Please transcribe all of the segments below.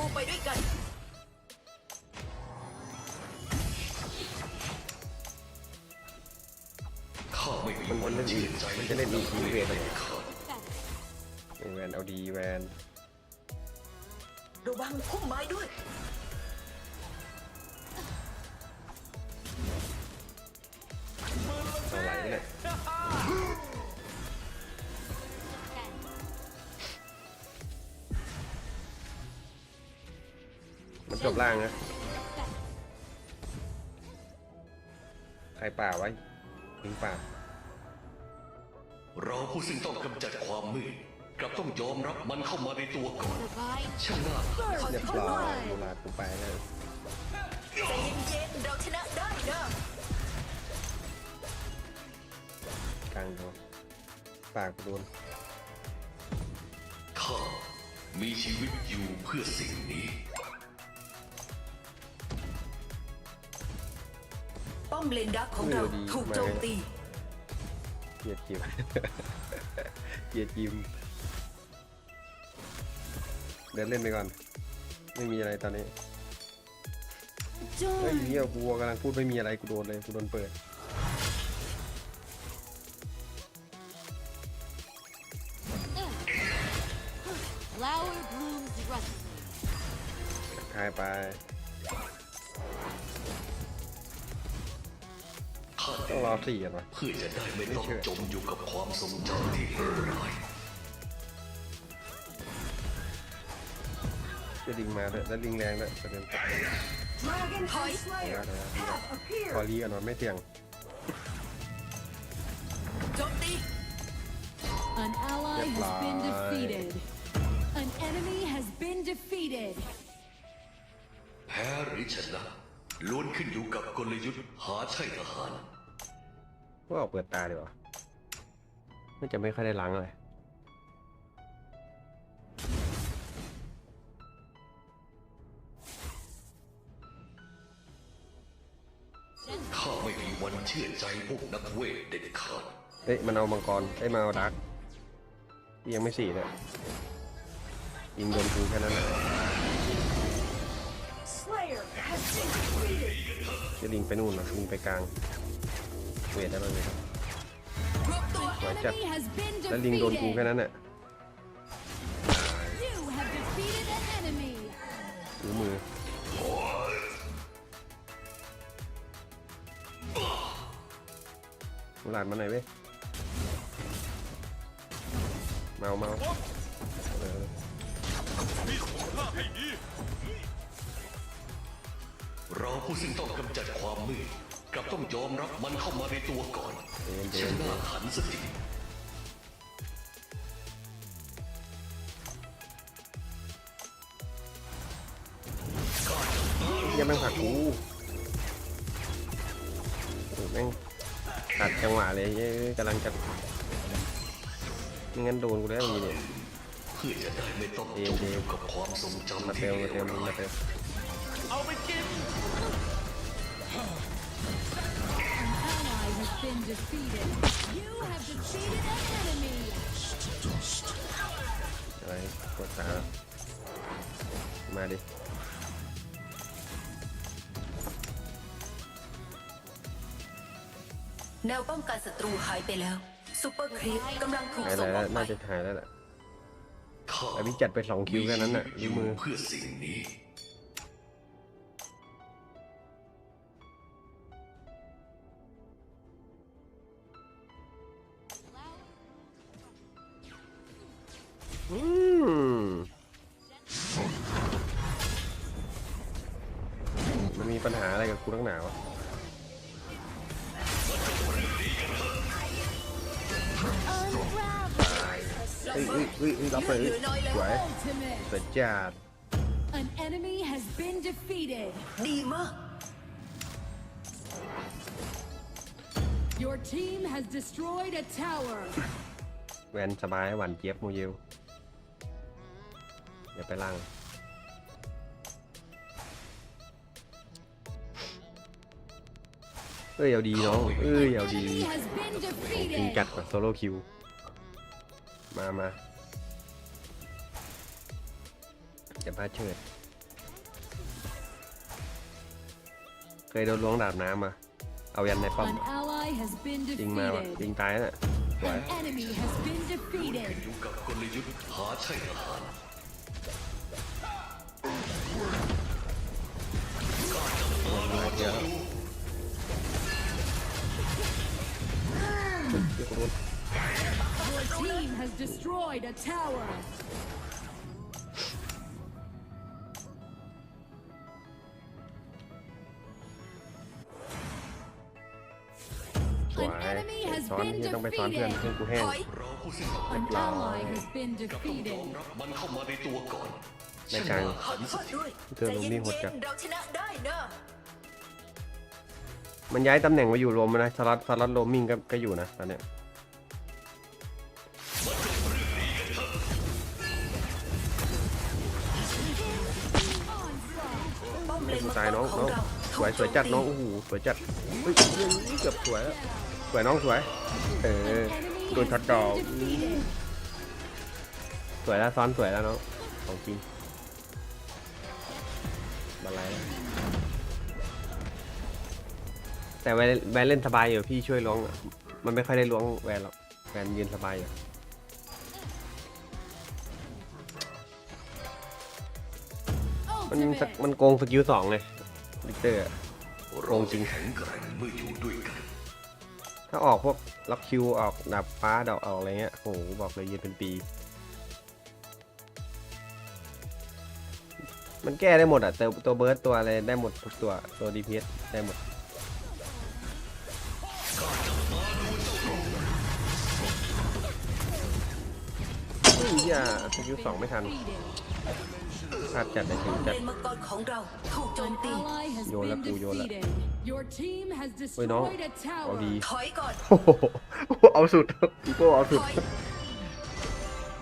รูไปด้วยกัน ข้าไม่มีมันวัมันนเล่นอีชื่นใจมันจะเล่นอีกอีเวนต์เด็ดขาดแวนเอาดีแวนระวังพุ่มไม้ด้วยเอาไหลเนี่ย จบล่างนะ ใครป่าไว้ถึงป่า เราผู้ซึ่งต้องกำจัดความมืดกลับต้องยอมรับมันเข้ามาในตัวก่อน Divine ช่างน่าเรียบร้อยเวลากูไปแล้วใจเย็นๆเราชนะได้นะกลางโดนปากกูโดนข้ามีชีวิตอยู่เพื่อสิ่งนี้ อมเลนดักของเราถูกโจมตีเกียดจิม เกียดจิม เดินเล่นไปก่อน ไม่มีอะไรตอนนี้เฮ้ยเฮียกูกำลังพูดไม่มีอะไรกูโดนเลยกูโดนเปิด flower blooms rusty. คายไปาสี่กันะเพื่อจะได้ไม่ต้องจมอยู่กับความทรงจำที่เลวร้ายจะลิงมาด้วยแล้วลิงแรงด้วยประเด็นถอยเดี๋ยวเดี๋ยวเดี๋ยวพอรีกันไม่เสี่ยงโจมตี An ally has been defeated. An enemy has been defeated. แพ้หรือชนะล้วนขึ้นอยู่กับกลยุทธ์หาใช่ทหาร ว่าออกเปิดตาดีกว่าน่าจะไม่ค่อยได้ล้างเลยข้าไม่มีวันเชื่อใจพวกนักเวทเด็ดขาดเอ้ยมันเอามังกรเอ้ยมาเอาดักยังไม่สี่เลยยิงโดนกูแค่นั้นแหละจะลิงไปนู่นนะลิงไปกลาง เวทได้บ้างเลยรวบตัวสวยจัด Enemy has been แล้วลิงโดนกูแค่ defeated. นั้นแหละ You have defeated an enemy. หูมือหลานมาหน่อยเว้ยเมาเมาเออเราผู้ซึ่งต้องกำจัดความมืด กลับต้องยอมรับมันเข้ามาในตัวก่อนเย็นเย็ช่างนน่าขันสักทียังแม่งผลักกูโอ้โหแม่งตัดจังหวะเลยเย้ยกำลังจะไม่งั้นโดนกูแล้วมีเนี่ยเพื่อจะได้ไม่ต้องเย็จนมเย็อนยู่กับความทรงจำมาที่เต็มเลมาเต็วมร้ามายเต็ม Ally has been defeated. You have defeated an enemy. อะไรกดขามาดิแนวป้องกันศัตรูหายไปแล้วซูเปอร์ครีปกำลังถูกหายส่งแล้วออกไปน่าจะหายแล้วแหละข้าแต่พี่จัดไปสองคิวแค่นั้นน่ะมีนิ้วชีวิตมืออยู่เพื่อสิ่งนี้ เอ้ยเอ้ยเอ้ยเอ้ยรับไปเอ้ยสวย Ultimate. สวยจัด An enemy has been defeated. ดีมาก Your team has destroyed a tower. แวนสบายหวานเจี๊ยบโมเยลอย่าไปล่าง เอ้ยเอาดีน้องเอ้ยเอาดี Enemy has been จริง defeated. จัดกว่าโซโล่คิว มามาจะพาเชิด เคยโดนล้วงดาบน้ำมา เอายันในป้อม An ally has been จริงมาว่ะจริ defeated. งตายน่ะสวย An enemy has been defeated. อยู่กับกลยุทธ์หาใช่ทหารเดี๋ยว Your team has destroyed a tower. สวยช้อนที่ต้องไปซ้อนเพื่อนเพื่อนกูแห้งถอยเราผู้สิ้นหวัง An ally has been ต้องยอ defeated. มรับมันเข้ามาในตัวก่อนในกลางขอโทษด้วยเธอลงนี่โหดจัดใจเย็นๆเราชนะได้นะ มันย้ายตำแหน่งมาอยู่รวมนะ สล็อตสล็อตโรมมิงก็ก็อยู่นะตอนเนี้ยป้อมเลเล่นนมังกตายรน้องน้องสวยสวยจัดน้องโอ้โหสวยจัดเฮ้ยเกือบสวยแล้วสวยน้องสวย เออโดนช็อตดอกสวยแล้วซ้อนสวยแล้วน้องของจริงบาไลแล้ว แต่แวนแวนเล่นสบายอยู่พี่ช่วยล้วงอะมันไม่ค่อยได้ล้วงแวนหรอกแวนยืนสบายอยู่มันสักมันโกงสกิลสองไงลิกเตอร์อะโกงจริง แข็งแกร่งเมื่ออยู่ด้วยกัน ถ้าออกพวกล็อกคิวออกดับฟ้าดอกออกอะไรเงี้ยโหบอกเลยยืนเป็นปี มันแก้ได้หมดอะแต่ตัวเบิร์ดตัวอะไรได้หมดทุกตัวตัวดีพีได้หมด ย่าสกิลสองไม่ทันพลาดจัดเลยจริป้งจัเลดนมังกรของเราถูกโจม An ตี ally has Vô là been cù, vô là. defeated. Your team has Ôi, nó- destroyed a เอาดีอยก่อนโอ้โหเอาสุดพี่โป้เอาสุดอย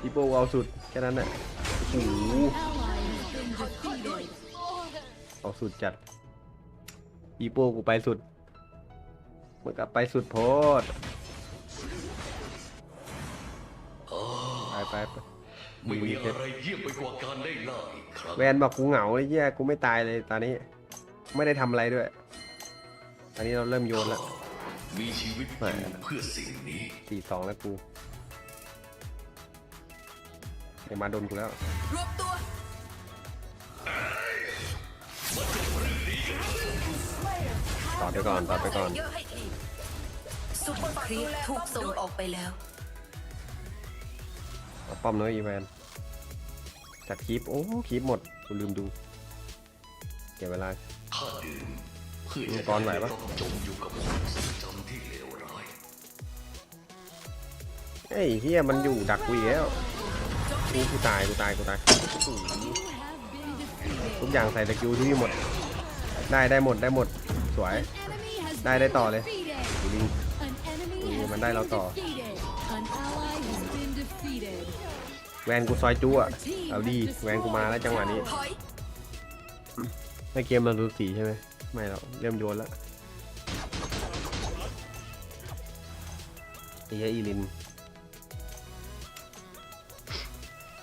พี่โป้เอาสุดแค่นั้นแหละโอ้โหเอาสุดจัดอีโป้กูไปสุดมันกลับไปสุดโพดไปไป ไปไม่มีอะไรเยี่ยมไปกว่าการได้ล่าอีกครั้งแวนบอกกูเหงาไอ้เหี้ยกูไม่ตายเลยตอนนี้ ไม่ได้ทำอะไรด้วย ตอนนี้เราเริ่มโยนแล้วมีชีวิตอยู่เพื่อสิ่งนี้สี่สองแล้วกูเดี๋ยวมาโดนกูแล้ว รวบตัวต่อไปก่อนต่อไปก่อนเยอะให้ทีซุปเปอร์ครีปถูกส่งออกไปแล้วเอา ป้อมน้อยอีแวนจัดคลิปโอ้คลิปหมดกูลืมดูเก็บเวลาถ้าดื่มเพื่อมัจะงกรไหวปะต้องจมอยู่กับความทรงจำที่เลวร้ายเฮ้ยเฮียมันอยู่ดักกูอีกแล้วกูกูตายกูตายกูตาย You have been defeated. ทุกอย่างใส่ตะกิวที่หมด ได้ได้หมดได้หมดสวย Enemy has ได้ been ได้ต่อเลย defeated. กูลิง An enemy Ủa, has mình đây là been tỏ. แวนกูซอยจูอะเอาดีแวนกูมาแล้วจังหวะนี้ในเกมเราดูสีใช่ไหมไม่หรอกเริ่มโยนแล้วไอ้เหี้ยอีลิน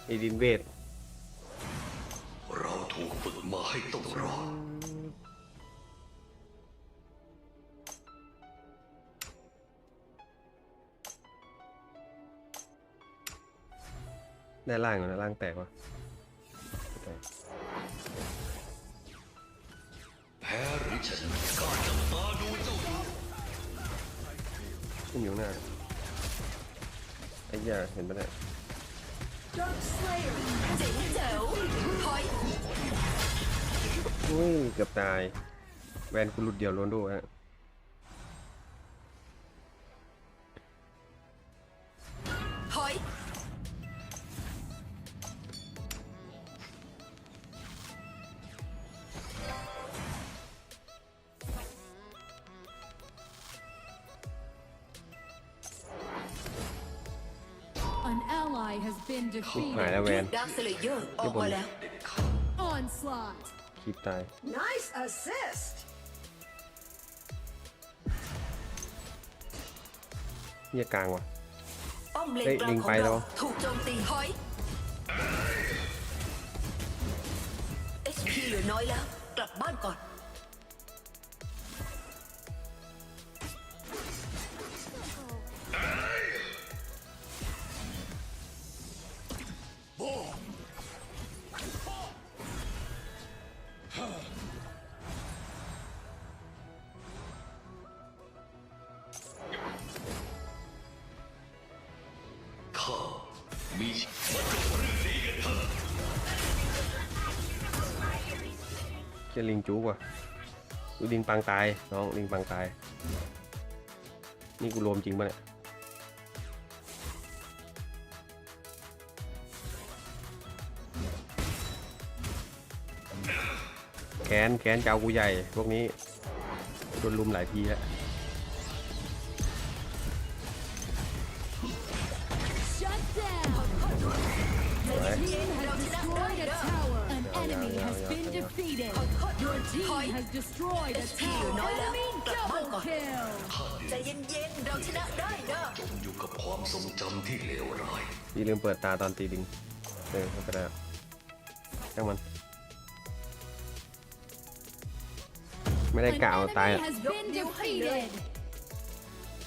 อีลินเวทเราถูกฝึกมาให้ต้องรอด ได้ล่างก่อนนะล่างแตกวะแตกแพ้หรือชนะก็จับตาดูเจ้าอยู่ขึ้นอยู่ข้างหน้าไอ้เหี้ยเห็นปะเนี่ยเจ๋งแจ๋วถอยอุ้ยเกือบตาย แวนกูหลุดเดียวโรนโดฮะ ดาร์คสเลเยอร์ออกมาแล้ว Onslaught. คลิปตาย Nice assist. เหี้ยกลางว่ะ ป้อมเลนเฮ้ยกลาลิงงขอไปงแล้เราวถูกโจมตีถอย HP เหลือน้อยแล้ว กลับบ้านก่อน มีเชี่ยลิงจุกว่ะดูลิงปังตายน้องลิงปังตาย นี่กูรวมจริงปะเนี่ยแขนแขนเจ้ากูใหญ่ พวกนี้โดนลุมหลายทีแล้ว team has destroyed a tower. An enemy has been defeated. Your team has destroyed a tower. Enemy double kill. ใจเย็นๆ เราชนะได้นะจมอยู่กับความทรงจำที่เลวร้ายพี่ลืมเปิดตาตอนตีลิงเออไม่เป็นไรหรอกช่างมัน ไม่ได้ An กะเอาตาย enemy อะ has been defeated.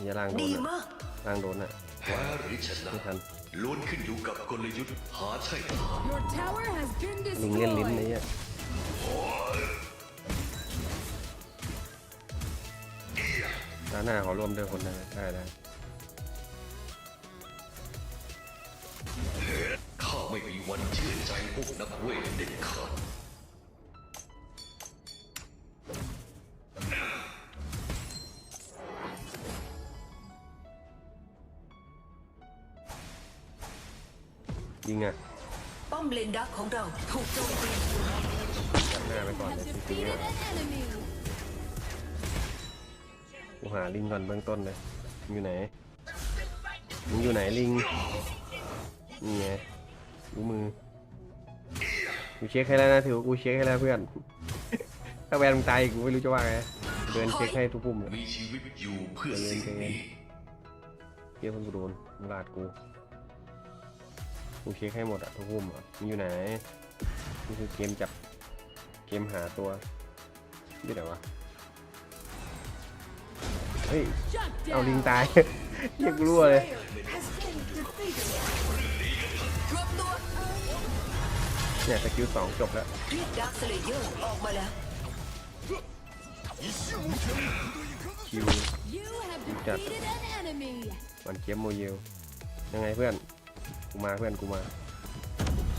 อย่าล่างโดดีนอะมาก ล่างโดนอะแพ้หรือชนะไม่ทัน ล้วนขึ้นอยู่กับกลยุทธ์หาใช่ทาง Your tower has been ลิงเล่นลิ้น destroyed. ไอ้เนี่ยตาหน้าขอร่วมด้วยคนได้ไหมได้ได้ข้าไม่มีวันเชื่อใจพวกนักเวทเด็ดขาด ยิงอะป้อมเลนดักของเราถูกโจมตีจับหน้าไปก่อน Have เลยจริงๆ defeated อะ an enemy. กูหาลิงก่อนเบื้องต้นเลยมึงอยู่ไหนมึงอยู่ไหนลิงนี่ไงดูมือกูเช็คให้แล้วนะถือว่ากูเช็คให้แล้วเพื่อน ถ้าแวนมึงตายอีกกูไม่รู้จะว่าไงเดินเช็คให้ทุกปุ่มเลยมีชีวิตอยู่เพื่อสิ่งนี้เฮียคนกูโดนมึงลาดกู กูเช็คให้หมดอะทุกปุ่มอะมึงอยู่ไหนนี่คือเกมจับเกมหาตัวนี่ไหนวะเฮ้ยเอาลิงตายเฮียกรั่วเลยเนี่ยสกิลสองจบแล้วคิว You have Chặt. defeated an enemy. มันเกมโมเยลยังไงเพื่อน กูมาเพื่อนกูมา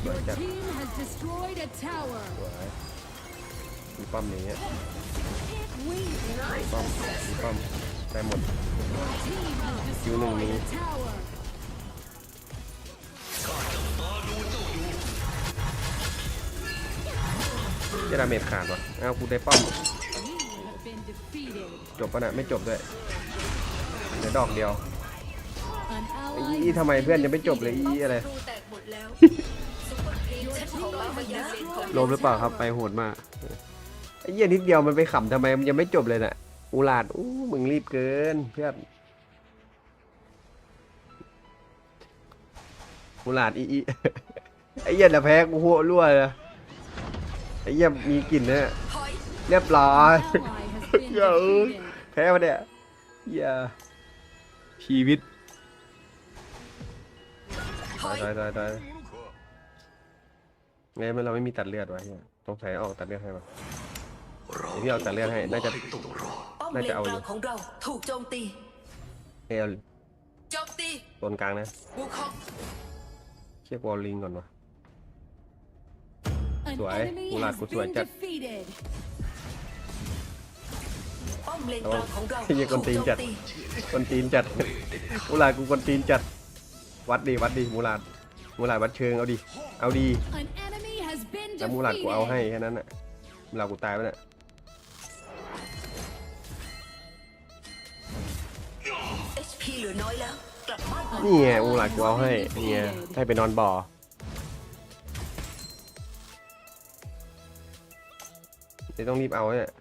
สวย Your จัด team has destroyed a tower. สวยมีป้อมอย่างเงี้ย We มีป้อมมีป้อมได้หมด team has Cứu nương destroyed đi. a tower. จะดาเมจขาดวะอ้าวกูได้ป้อม You have been defeated. จบปะน่ะไม่จบด้วยเหลือดอกเดียว An ไอ้ ally อี has ทำไม been เพื่อนยังไม่จบเลยอีอะไรรูแตกหมดแล้วซุปเปอร์ครีมฉันขอมาพยาเลนของลมหรือเปล่าครับไปโหดมากไอ้เหี้ยนิดเดียวมันไปขำทำไมมันยังไม่จบเลยน่ะอูหลาดอู้มึงรีบเกินเพื่อนอูหลาดอีอีไอ้เหี้ยแต่แพ้กูหัวรั่วเลยไอ้เหี้ยมีกลิ่นเนี่ยถอยเรียบร้อย ally has been อย่าเอ้ย defeated. แพ้มาเนี่ยอย่าชีวิตถตา อยยตายตายตายไงมันเราไม่มีตัดเลือดวะเฮียสงสัยออกตัดเลือดให้ปะเราเดี๋ยวพี่เอาแต่เลือกให้ น่าจะต้องรอดป้อมน่าเลจะนเอากอยู่ลางของเราถูกโจมตีเอยเอาโจมตีโซนกลางนะบูคองเช็ควอลลิงก่อนวะ An Xuôi. enemy Cú lạt has của xuôi been chắc. defeated. ป้อมเลนกลางของเราเฮียคนถูกตีนโจมจัดตีคนตีนจัดมูลาดกูคนตีนจัด วัดดีวัดดีมูลาดมูลาดวัดเชิงเอาดิเอาดี An enemy has been แล้วมูลาดกูเอาให้ defeated. แค่นั้นน่ะมูลาดกูตายไปเนี่ย HP เหลือน้อยแล้วกลับนี่ไงอูหลักกูเอาให้นี่ไงให้ไปนอนบ่อเดี๋ยวต้องรีบเอาเนี่ย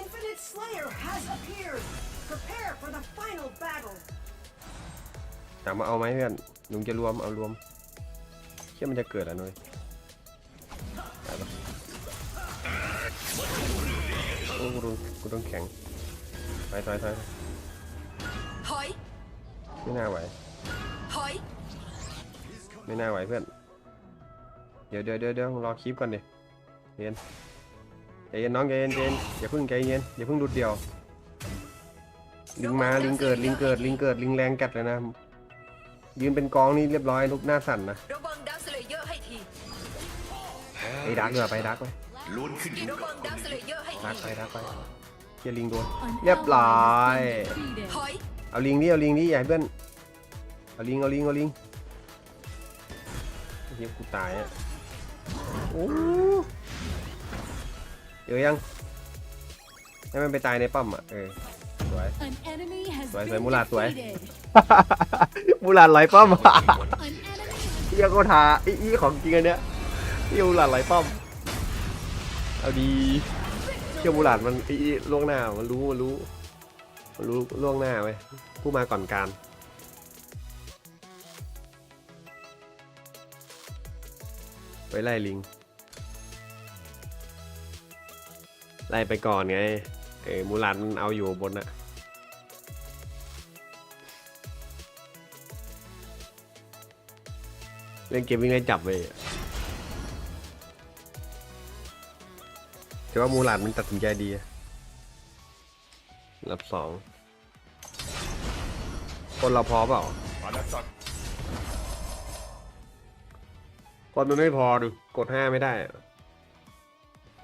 Infinite Slayer has appeared. Prepare for the final battle. ถามมาเอาไหมเพื่อน ลุงจะรวมเอารวมเชื่อมันจะเกิดอะนุ้ยได้ปะโอ้กูต้องกูต้องแข็งไปถอยถอยถอยไม่น่าไหวถอยไม่น่าไหวเพื่อน เดี๋ยวเดี๋ยวเดี๋ยวเดี๋ยวรอคลิปก่อนดิเย็นใจเย็นน้องใจเย็นใจเย็นอย่าเพิ่งใจเย็นอย่าเพิ่งดุดเดียว ลิงมาลิงเกิดลิงเกิดลิงเกิดลิงแรงกัดเลยนะ ยืนเป็นกองนี่เรียบร้อยลุกหน้าสั่นนะระวังดักสเลเยอร์ให้ทีแพ้ไอ้ดักเถอะไปดักไปล้วนขึ้นอยู่ระกัวับงกดักลสยุเลทธ์เยอร์ให้ดักทีไปดักไปเฮียลิงโดน An เรียบร้อย ally has been defeated. ถอยเอาลิงดิเอาลิงดิอย่าใหญ่เพื่อนเอาลิงเอาลิงเอาลิงเฮียกูตายอะโอ้เดี๋ยวยังให้มันไปตายในป้อมอะเออส วย An enemy has Sủi, been sủi, mua lạt, sủi. defeated. มูหลานไหลป้อม An enemy เฮียโคทาอีอีของจริงอันเนี้ยเฮียมูหลานไหลป้อม เอาดีเฮียมูหลานมันอีอีล่วงหน้ามันรู้มันรู้มันรู้ล่วงหน้าไว้ยผู้มาก่อนการ ไปไล่ลิง ไล่ไปก่อนไงเออมูหลานมันเอาอยู่บนอะ เล่นเกมวิ่งไล่จับเลยแต่ว่ามูหลานมันตัดสินใจดีรับสองคนเราพอเปล่าคนมันไม่พอดูกดห้าไม่ได้